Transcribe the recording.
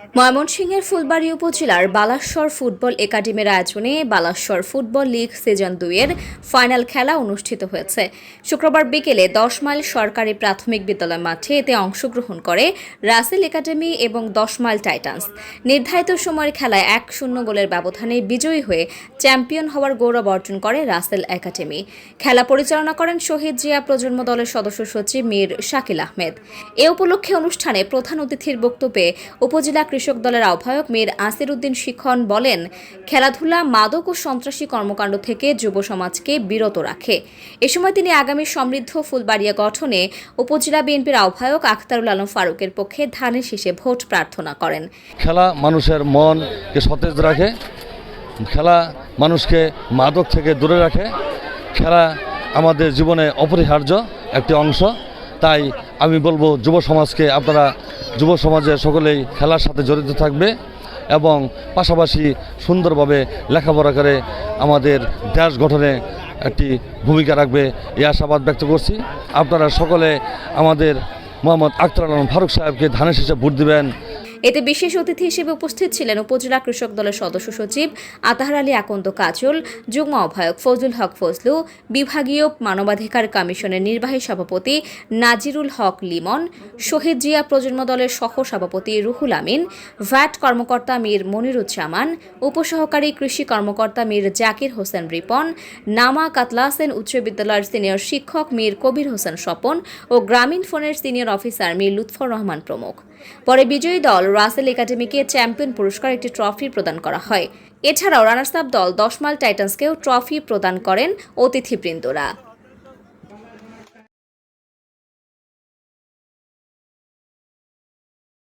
ময়মনসিংহের ফুলবাড়ী উপজেলার বালাশ্বর ফুটবল একাডেমির আয়োজনে বালাশ্বর ফুটবল লীগ সিজন দুইয়ের ফাইনাল খেলা অনুষ্ঠিত হয়েছে। শুক্রবার বিকেলে দশ মাইল সরকারি প্রাথমিক বিদ্যালয় মাঠে এতে অংশগ্রহণ করে রাসেল একাডেমি এবং দশ মাইল টাইটান্স। নির্ধারিত সময়ের খেলায় এক শূন্য গোলের ব্যবধানে বিজয়ী হয়ে চ্যাম্পিয়ন হওয়ার গৌরব অর্জন করে রাসেল একাডেমি। খেলা পরিচালনা করেন শহীদ জিয়া প্রজন্ম দলের সদস্য সচিব মীর শাকিল আহমেদ। এ উপলক্ষে অনুষ্ঠানে প্রধান অতিথির বক্তব্যে উপজেলা কৃষক দলের আহ্বায়ক মীর আসির উদ্দিন শিখন বলেন, খেলাধুলা, মাদক ও সন্ত্রাসী কর্মকাণ্ড থেকে যুব সমাজকে বিরত রাখে। এ সময় তিনি আগামী সমৃদ্ধ ফুলবাড়িয়া গঠনে উপজেলা বিএনপির আহ্বায়ক আখতারুল আলম ফারুকের পক্ষে ধানের শীষে ভোট প্রার্থনা করেন। খেলা মানুষের মনকে সতেজ রাখে, খেলা মানুষকে মাদক থেকে দূরে রাখে, খেলা আমাদের জীবনে অপরিহার্য একটি অংশ। তাই আমি বলব, যুব সমাজকে আপনারা যুব সমাজের সকলেই খেলার সাথে জড়িত থাকবে এবং পাশাপাশি সুন্দরভাবে লেখাপড়া করে আমাদের দেশ গঠনে একটি ভূমিকা রাখবে এই আশাবাদ ব্যক্ত করছি। আপনারা সকলে আমাদের মোহাম্মদ আখতার আলম ফারুক সাহেবকে ধানের শেষে ভোট দিবেন। এতে বিশেষ অতিথি হিসেবে উপস্থিত ছিলেন উপজেলা কৃষক দলের সদস্য সচিব আতাহার আলী আকন্দ কাজল, যুগ্ম আহ্বায়ক ফজলুল হক ফজলু, বিভাগীয় মানবাধিকার কমিশনের নির্বাহী সভাপতি নাজিরুল হক লিমন, শহীদ জিয়া প্রজন্ম দলের সহ সভাপতি রুহুল আমিন, ভ্যাট কর্মকর্তা মীর মনিরুজ্জামান, উপসহকারী কৃষি কর্মকর্তা মীর জাকির হোসেন রিপন, নামা কাতলাসেন উচ্চ বিদ্যালয়ের সিনিয়র শিক্ষক মীর কবির হোসেন স্বপন ও গ্রামীণ ফোনের সিনিয়র অফিসার মীর লুৎফর রহমান প্রমুখ। পরে বিজয়ী দল রাসেল একাডেমিকে চ্যাম্পিয়ন পুরস্কার একটি ট্রফি প্রদান করা হয়। এছাড়াও রানার্স আপ দল দশ মাইল টাইটান্সকেও ট্রফি প্রদান করেন অতিথিবৃন্দরা।